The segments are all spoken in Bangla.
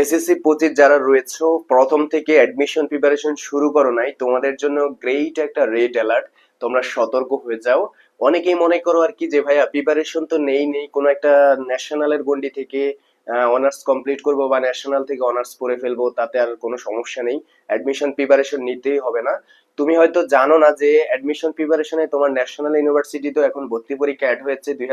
এসএসসি পঁচিশ যারা রয়েছে, প্রথম থেকে অ্যাডমিশন প্রিপারেশন শুরু করো নাই, তোমাদের জন্য গ্রেট একটা রেড অ্যালার্ট তোমরা সতর্ক হয়ে যাও। অনেকেই মনে করো আর কি যে, ভাইয়া প্রিপারেশন তো নেই নেই, কোনো একটা ন্যাশনালের গন্ডি থেকে অনার্স কমপ্লিট করব বা ন্যাশনাল থেকে অনার্স পড়ে ফেলব, তাতে আর কোনো সমস্যা নেই। অ্যাডমিশন প্রিপারেশন নিতেই হবে না। তুমি হয়তো জানো না যে অ্যাডমিশন প্রিপারেশনে তোমার ন্যাশনাল ইউনিভার্সিটি তো এখন ভর্তি পরীক্ষা অ্যাড হয়েছে দুই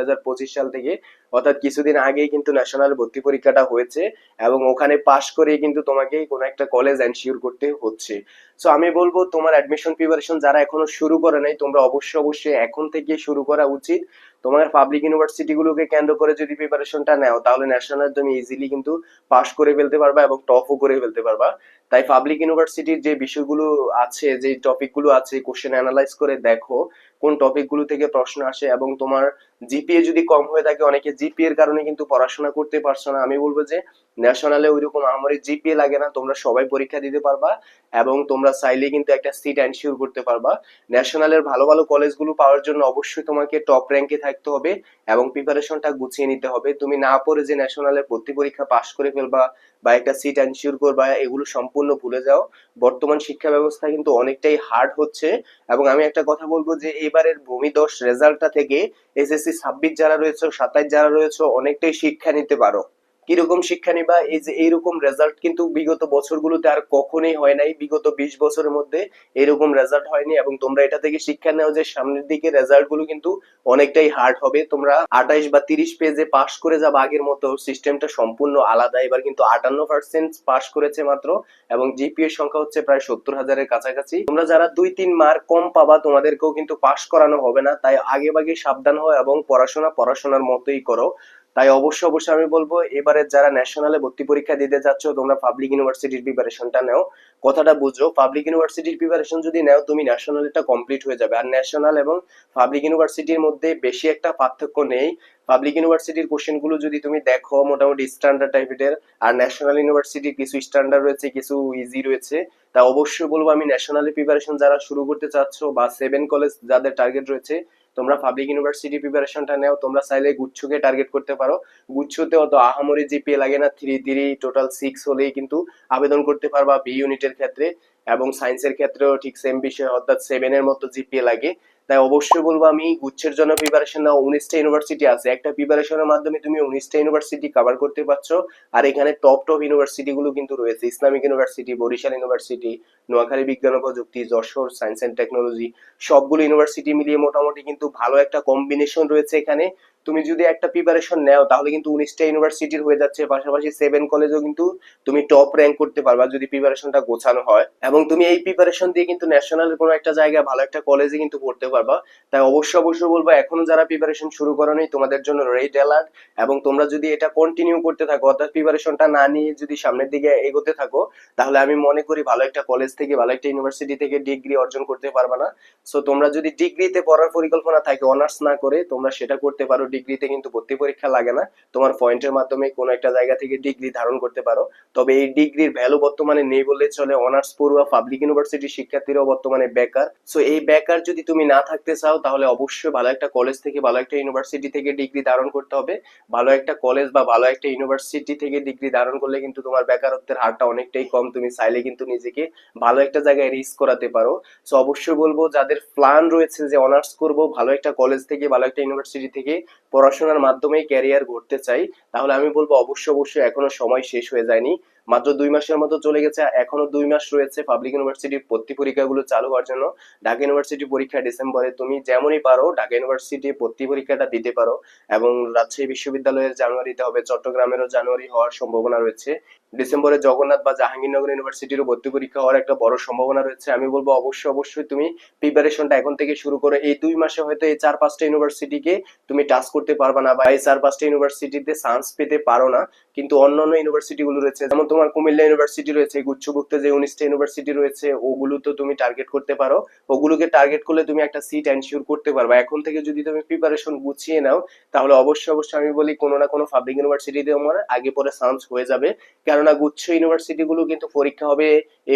সাল থেকে। অর্থাৎ কিছুদিন আগেই কিন্তু ন্যাশনাল ভর্তি পরীক্ষাটা হয়েছে এবং ওখানে পাশ করে কিন্তু তোমাকে কোনো একটা কলেজ এনশিওর করতে হচ্ছে। সো আমি বলব তোমার অ্যাডমিশন প্রিপারেশন যারা এখনও শুরু করে নাই, তোমরা অবশ্যই অবশ্যই এখন থেকে শুরু করা উচিত। তোমার পাবলিক ইউনিভার্সিটি গুলোকে কেন্দ্র করে যদি প্রিপারেশনটা নাও, তাহলে ন্যাশনাল তুমি ইজিলি কিন্তু পাশ করে ফেলতে পারবা এবং টপও করে ফেলতে পারবা। তাই পাবলিক ইউনিভার্সিটির যে বিষয়গুলো আছে যে টপিকগুলো আছে কোশ্চেন অ্যানালাইজ করে দেখো কোন টপিকগুলো থেকে প্রশ্ন আসে এবং তোমার জিপিএ যদি কম হয়ে থাকে, অনেকে জিপিএ এর কারণে কিন্তু পড়াশোনা করতে পারছ না। আমি বলব যে ন্যাশনালে ওইরকম আমারই জিপিএ লাগে না, তোমরা সবাই পরীক্ষা দিতে পারবা এবং তোমরা চাইলে কিন্তু একটা সিট এনশিওর করতে পারবা। ন্যাশনালের ভালো ভালো কলেজগুলো পাওয়ার জন্য অবশ্যই তোমাকে টপ র্যাঙ্কে থাকতে হবে এবং প্রিপারেশনটা গুছিয়ে নিতে হবে। তুমি না পড়ে যে ন্যাশনালের ভর্তি পরীক্ষা পাশ করে ফেলবা বা একটা সিট এনশিওর করবা, এগুলো সম্পূর্ণ ভুলে যাও। বর্তমান শিক্ষা ব্যবস্থা কিন্তু অনেকটাই হার্ড হচ্ছে এবং আমি একটা কথা বলব যে এবারের ভূমিদোষ রেজাল্টটা থেকে এসএসসি ছাব্বিশ যারা রয়েছে, সাতাইশ যারা রয়েছে, অনেকটাই শিক্ষা নিতে পারো। কীরকম শিক্ষা নিবা? এই যে এইরকম রেজাল্ট কিন্তু বিগত বছরগুলোতে আর কখনোই হয় নাই। বিগত বিশ বছরের মধ্যে এরকম রেজাল্ট হয়নি এবং তোমরা এটা থেকে শিক্ষা নেও যে সামনের দিকে রেজাল্টগুলো কিন্তু অনেকটাই হার্ড হবে। তোমরা আঠাইশ বা তিরিশ পেজে পাস করে যাবে আগের মতো। সিস্টেমটা সম্পূর্ণ আলাদা। এবার কিন্তু আটান্ন পার্সেন্ট পাস করেছে মাত্র এবং জিপিএর সংখ্যা হচ্ছে প্রায় সত্তর হাজারের কাছাকাছি। তোমরা যারা দুই, তিন মার্ক কম পাবা, তোমাদেরকেও কিন্তু পাস করানো হবে না। তাই আগে ভাগে সাবধান হও এবং পড়াশোনা পড়াশোনার মতোই করো। তাই অবশ্যই অবশ্যই আমি বলব, এবারে যারা ন্যাশনালে ভর্তি পরীক্ষা দিতে যাচ্ছ তোমরা পাবলিক ইউনিভার্সিটির প্রিপারেশনটা নাও। কথাটা বুঝো পাবলিক ইউনিভার্সিটির প্রিপারেশন যদি নাও, তুমি ন্যাশনালটা কমপ্লিট হয়ে যাবে। আর ন্যাশনাল এবং পাবলিক ইউনিভার্সিটির মধ্যে বেশি একটা পার্থক্য নেই। পাবলিক ইউনিভার্সিটির কোশ্চেনগুলো যদি তুমি দেখো, মোটামুটি স্ট্যান্ডার্ড টাইপের আর ন্যাশনাল ইউনিভার্সিটির কিছু স্ট্যান্ডার্ড রয়েছে, কিছু ইজি রয়েছে, তা অবশ্যই বলব আমি ন্যাশনালের প্রিপারেশন যারা শুরু করতে চাচ্ছ, বা সেভেন কলেজ যাদের টার্গেট রয়েছে তোমরা পাবলিক ইউনিভার্সিটি প্রিপারেশনটা নাও, তোমরা চাইলে গুচ্ছকে টার্গেট করতে পারো। গুচ্ছতে অত আহামরি জিপিএ লাগে না থ্রি থ্রি টোটাল সিক্স হলেই কিন্তু আবেদন করতে পারবা বি ইউনিটের ক্ষেত্রে এবং সায়েন্সের ক্ষেত্রেও ঠিক সেম বিষয়, অর্থাৎ সেভেনের মতো জিপিএ লাগে। তাই অবশ্যই বলব আমি গুচ্ছের জন্য প্রিপারেশন নাও উনিশটা ইউনিভার্সিটি আছে। একটা প্রিপারেশনের মাধ্যমে তুমি উনিশটা ইউনিভার্সিটি কভার করতে পারছ। আর এখানে টপ টপ ইউনিভার্সিটি গুলো কিন্তু রয়েছে। Islamic university Barishal university Noakhali বিজ্ঞান ও প্রযুক্তি, যশোর সায়েন্স অ্যান্ড টেকনোলজি সবগুলো ইউনিভার্সিটি মিলিয়ে মোটামুটি কিন্তু ভালো একটা কম্বিনেশন রয়েছে এখানে। তুমি যদি একটা প্রিপারেশন নাও, তাহলে কিন্তু উনিশটা ইউনিভার্সিটির হয়ে যাচ্ছে। পাশাপাশি সেভেন কলেজও কিন্তু তুমি টপ র্যাঙ্ক করতে পারবা যদি প্রিপারেশনটা গোছানো হয়। এবং তুমি এই প্রিপারেশন দিয়ে কিন্তু ন্যাশনাল কোনো একটা জায়গায় ভালো একটা কলেজে কিন্তু পড়তে পারবা। তাই অবশ্যই অবশ্যই বলব, এখনও যারা প্রিপারেশন শুরু করো নি তোমাদের জন্য রেড অ্যালার্ট এবং তোমরা যদি এটা কন্টিনিউ করতে থাকো, অর্থাৎ প্রিপারেশনটা না নিয়ে যদি সামনের দিকে এগোতে থাকো, তাহলে আমি মনে করি ভালো একটা কলেজ থেকে, ভালো একটা ইউনিভার্সিটি থেকে ডিগ্রি অর্জন করতে পারবা না। সো তোমরা যদি ডিগ্রিতে পড়ার পরিকল্পনা থাকে অনার্স না করে, তোমরা সেটা করতে পারো ডিগ্রিতে কিন্তু ভর্তি পরীক্ষা লাগে না। তোমার পয়েন্টের মাধ্যমে কোনো একটা জায়গা থেকে ডিগ্রি ধারণ করতে পারো। তবে এই ডিগ্রির ভ্যালু বর্তমানে নেই বললে চলে। অনার্স পড়ুয়া পাবলিক ইউনিভার্সিটি শিক্ষার্থীরাও বর্তমানে বেকার। সো এই বেকার যদি তুমি না থাকতে চাও, তাহলে অবশ্যই ভালো একটা কলেজ থেকে ভালো একটা ইউনিভার্সিটি থেকে ডিগ্রি ধারণ করতে হবে। ভালো একটা কলেজ বা ভালো একটা ইউনিভার্সিটি থেকে ডিগ্রি ধারণ করলে কিন্তু তোমার বেকারত্বের হারটা অনেকটাই কম। তুমি চাইলে কিন্তু নিজেকে ভালো একটা জায়গায় রিস্ক করাতে পারো। সো অবশ্যই বলব, যাদের প্ল্যান রয়েছে যে অনার্স করব, ভালো একটা কলেজ থেকে, ভালো একটা ইউনিভার্সিটি থেকে পড়াশোনার মাধ্যমেই ক্যারিয়ার গড়তে চাই, তাহলে আমি বলব অবশ্য অবশ্যই এখনও সময় শেষ হয়ে যায়নি। মাত্র দুই মাসের মতো চলে গেছে এখনও দুই মাস রয়েছে পাবলিক ইউনিভার্সিটির ভর্তি পরীক্ষাগুলো চালু হওয়ার জন্য। ঢাকা ইউনিভার্সিটি পরীক্ষা ডিসেম্বরে তুমি যেমনই পারো ঢাকা ইউনিভার্সিটি ভর্তি পরীক্ষাটা দিতে পারো এবং রাজশাহী বিশ্ববিদ্যালয়ের জানুয়ারিতে হবে, চট্টগ্রামেরও জানুয়ারি হওয়ার সম্ভাবনা রয়েছে। ডিসেম্বরে জগন্নাথ বা জাহাঙ্গীরনগর ইউনিভার্সিটিরও ভর্তি পরীক্ষা হওয়ার একটা বড় সম্ভাবনা রয়েছে। আমি বলব অবশ্যই অবশ্যই তুমি প্রিপারেশনটা এখন থেকে শুরু করে এই দুই মাসে হয়তো এই চার পাঁচটা ইউনিভার্সিটিকে তুমি টাচ করতে পারবে না বা এই চার পাঁচটা ইউনিভার্সিটিতে চান্স পেতে পারো না। কিন্তু অন্যান্য ইউনিভার্সিটি গুলো রয়েছে, যেমন তোমার কুমিল্লা ইউনিভার্সিটি রয়েছে গুচ্ছভুক্ত যে উনিশটা ইউনিভার্সিটি রয়েছে, ওগুলো তো তুমি টার্গেট করতে পারো। ওগুলোকে টার্গেট করলে তুমি একটা সিট এনশিওর করতে পারবে। এখন থেকে যদি তুমি প্রিপারেশন গুছিয়ে নাও, তাহলে অবশ্যই অবশ্যই আমি বলি কোনো না কোনো পাবলিক ইউনিভার্সিটিতে আমার আগে পরে চান্স হয়ে যাবে। কেননা গুচ্ছ ইউনিভার্সিটি গুলো কিন্তু পরীক্ষা হবে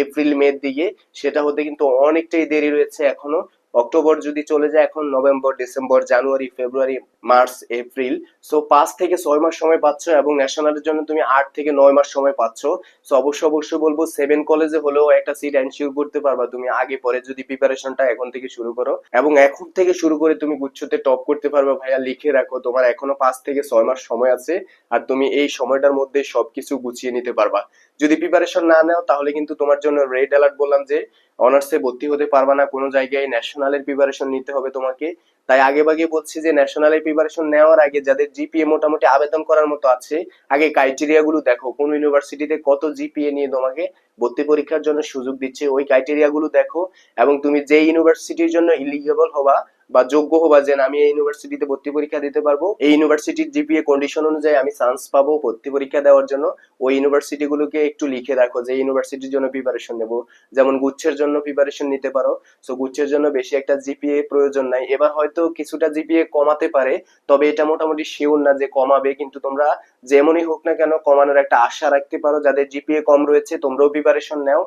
এপ্রিল মে দিকে। সেটা হতে কিন্তু অনেকটাই দেরি রয়েছে এখনও। অক্টোবর যদি চলে যায় এখন November, December, January, February, March, April so পাঁচ থেকে ছয় মাস সময় পাচ্ছ এবং ন্যাশনালের জন্য তুমি আট থেকে নয় মাস সময় পাচ্ছ। সো অবশ্যই অবশ্যই বলব সেভেন কলেজে হলেও একটা সিট এনশিওর করতে পারবা তুমি, আগে পরে যদি প্রিপারেশনটা এখন থেকে শুরু করো। এবং এখন থেকে শুরু করে তুমি গুচ্ছতে টপ করতে পারবে। ভাইয়া, লিখে রাখো, তোমার এখনও পাঁচ থেকে ছয় মাস সময় আছে, আর তুমি এই সময়টার মধ্যে সবকিছু গুছিয়ে নিতে পারবা। যদি প্রিপারেশন না নাও, তাহলে কিন্তু তোমার জন্য রেড অ্যালার্ট বললাম যে অনার্সে ভর্তি হতে পারবা না। কোনো জায়গায় ন্যাশনালের প্রিপারেশন নিতে হবে তোমাকে। তাই আগে ভাগে বলছি যে ন্যাশনালের প্রিপারেশন নেওয়ার আগে যাদের জিপিএ মোটামুটি আবেদন করার মতো আছে, আগে ক্রাইটেরিয়া গুলো দেখো। কোন ইউনিভার্সিটিতে কত জিপিএ নিয়ে তোমাকে ভর্তি পরীক্ষার জন্য সুযোগ দিচ্ছে, ওই ক্রাইটেরিয়া গুলো দেখো। এবং তুমি যে ইউনিভার্সিটির জন্য ইলিগেবল হবা বা যোগ্য হবা যে আমি এই ইউনিভার্সিটিতে ভর্তি পরীক্ষা দিতে পারব। এই ইউনিভার্সিটির জিপিএ কন্ডিশন অনুযায়ী আমি চান্স পাবো ভর্তি পরীক্ষা দেওয়ার জন্য। ওই ইউনিভার্সিটি গুলোকে একটু লিখে রাখো যে ইউনিভার্সিটির জন্য প্রিপারেশন নেব। যেমন গুচ্ছের জন্য প্রিপারেশন নিতে পারো। সো গুচ্ছের জন্য বেশি একটা জিপিএ প্রয়োজন নাই। এবার হয়তো কিছুটা জিপিএ কমাতে পারে, তবে এটা মোটামুটি শিওর না যে কমাবে। কিন্তু তোমরা যেমনই হোক না কেন কমানোর একটা আশা রাখতে পারো। যাদের জিপিএ কম রয়েছে, তোমরাও প্রিপারেশন নাও।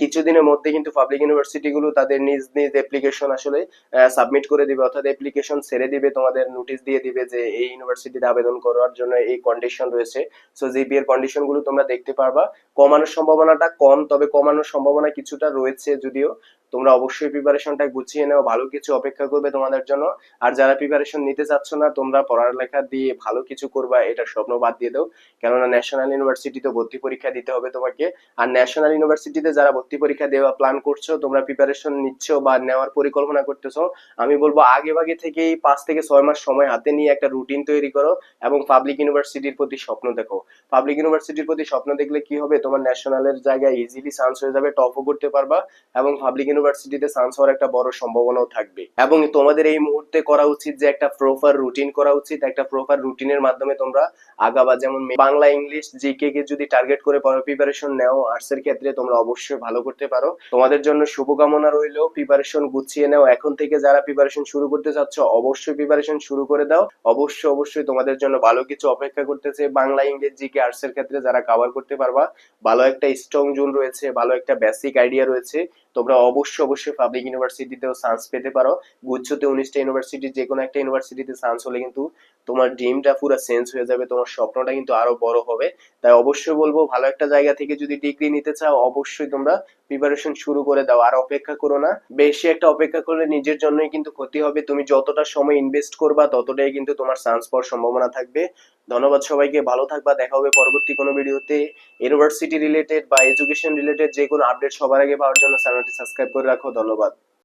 কিছুদিনের মধ্যে কিন্তু পাবলিক ইউনিভার্সিটি গুলো তাদের নিজ নিজ অ্যাপ্লিকেশন আসলে সাবমিট করে দিবে, অর্থাৎ অ্যাপ্লিকেশন ছেড়ে দিবে, তোমাদের নোটিশ দিয়ে দিবে যে এই ইউনিভার্সিটিতে আবেদন করার জন্য এই কন্ডিশন রয়েছে। সো জিপি কন্ডিশনগুলো তোমরা দেখতে পারবা। কমানোর সম্ভাবনাটা কম, তবে কমানোর সম্ভাবনা কিছুটা রয়েছে যদিও। তোমরা অবশ্যই প্রিপারেশনটা গুছিয়ে নাও, ভালো কিছু অপেক্ষা করবে তোমাদের জন্য। আর যারা প্রিপারেশন নিতে চাচ্ছ না, তোমরা পড়ালেখা দিয়ে ভালো কিছু করবা, এটা স্বপ্ন বাদ দিয়ে দাও। কেননা ন্যাশনাল ইউনিভার্সিটিতে ভর্তি পরীক্ষা দিতে হবে তোমাকে। আর ন্যাশনাল ইউনিভার্সিটিতে যারা ভর্তি পরীক্ষা দেওয়া প্ল্যান করছ, তোমরা প্রিপারেশন নিচ্ছ বা নেওয়ার পরিকল্পনা করতেছো, আমি বলব আগে ভাগে থেকেই পাঁচ থেকে ছয় মাস সময় হাতে নিয়ে একটা রুটিন তৈরি করো এবং পাবলিক ইউনিভার্সিটির প্রতি স্বপ্ন দেখো। পাবলিক ইউনিভার্সিটির প্রতি স্বপ্ন দেখলে কি হবে? তোমার ন্যাশনালের জায়গায় ইজিলি চান্স হয়ে যাবে টপও করতে পারবা এবং পাবলিক ইউনিভার্সিটিতে চান্স হওয়ার একটা বড় সম্ভাবনাও থাকবে। এবং তোমাদের এই মুহূর্তে করা উচিত যে একটা প্রপার রুটিন করা উচিত, একটা প্রপার রুটিনের মাধ্যমে তোমরা আগাবা। যেমন বাংলা, ইংলিশ জিকে কে যদি টার্গেট করে প্রিপারেশন নাও আর্টস এর ক্ষেত্রে তোমরা অবশ্যই ভালো করতে পারো। তোমাদের জন্য শুভকামনা রইল প্রিপারেশন গুছিয়ে নাও। এখন থেকে যারা প্রিপারেশন শুরু করতে চাচ্ছ, অবশ্যই প্রিপারেশন শুরু করে দাও। অবশ্যই অবশ্যই তোমাদের জন্য ভালো কিছু অপেক্ষা করতেছে বাংলা ইংরেজি জিকে আর্টস এর ক্ষেত্রে যারা কভার করতে পারবা। ভালো একটা স্ট্রং জোন রয়েছে, ভালো একটা বেসিক আইডিয়া রয়েছে। তোমরা অবশ্যই অবশ্যই পাবলিক ইউনিভার্সিটিতেও চান্স পেতে পারো। গুচ্ছতে উনিশটা ইউনিভার্সিটি যে কোনো একটা ইউনিভার্সিটিতে চান্স হলে কিন্তু তোমার ড্রিমটা পুরো চেঞ্জ হয়ে যাবে, তোমার স্বপ্নটা কিন্তু আরও বড় হবে। তাই অবশ্যই বলব, ভালো একটা জায়গা থেকে যদি ডিগ্রি নিতে চাও, অবশ্যই তোমরা প্রিপারেশন শুরু করে দাও, আর অপেক্ষা করো না। বেশি একটা অপেক্ষা করলে নিজের জন্যই কিন্তু ক্ষতি হবে। তুমি যতটা সময় ইনভেস্ট করবা, ততটাই কিন্তু তোমার চান্স পাওয়ার সম্ভাবনা থাকবে। ধন্যবাদ সবাইকে, ভালো থাকবা। দেখা হবে পরবর্তী কোনো ভিডিওতে। ইউনিভার্সিটি রিলেটেড বা এডুকেশন রিলেটেড যে কোনো আপডেট সবার আগে পাওয়ার জন্য চ্যানেলটি সাবস্ক্রাইব করে রাখো। ধন্যবাদ।